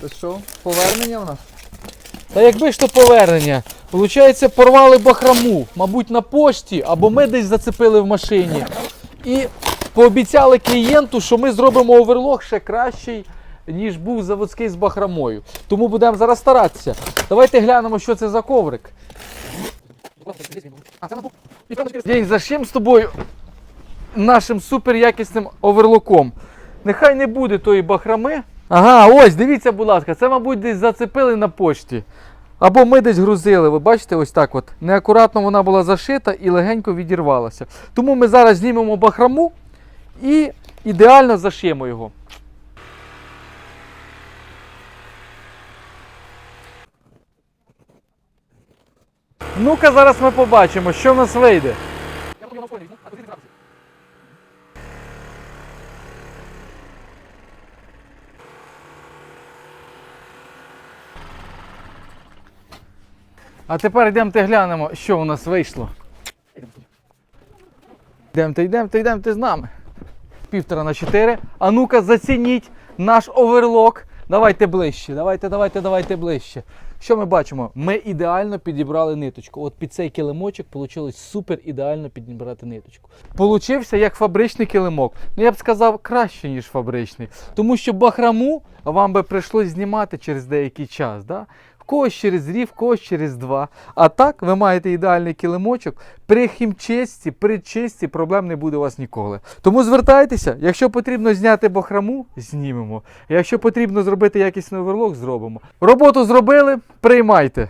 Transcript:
Це що, повернення в нас? Та якби ж то повернення. Получається, порвали бахраму, мабуть, на пошті, або ми десь зацепили в машині. І пообіцяли клієнту, що ми зробимо оверлок ще кращий, ніж був заводський з бахрамою. Тому будемо зараз старатися. Давайте глянемо, що це за коврик. День, зашим з тобою нашим суперякісним оверлоком. Нехай не буде тої бахрами. Ага, ось, дивіться, будь ласка, це, мабуть, десь зацепили на пошті. Або ми десь грузили. Ви бачите, ось так от. Неакуратно вона була зашита і легенько відірвалася. Тому ми зараз знімемо бахраму і ідеально зашиємо його. Ну-ка, зараз ми побачимо, що в нас вийде. А тепер йдемте глянемо, що у нас вийшло. Йдемте, йдемте, йдемте з нами. Півтора на чотири. А ну-ка, зацініть наш оверлок. Давайте ближче, давайте, давайте, давайте ближче. Що ми бачимо? Ми ідеально підібрали ниточку. От під цей килимочок вийшло супер ідеально підібрати ниточку. Получився як фабричний килимок. Ну я б сказав краще, ніж фабричний. Тому що бахраму вам би прийшлось знімати через деякий час. Да? Когось через рік, в когось через два. А так ви маєте ідеальний килимочок. При хімчисті, при чисті проблем не буде у вас ніколи. Тому звертайтеся, якщо потрібно зняти бахраму, знімемо. Якщо потрібно зробити якісний оверлок, зробимо. Роботу зробили, приймайте.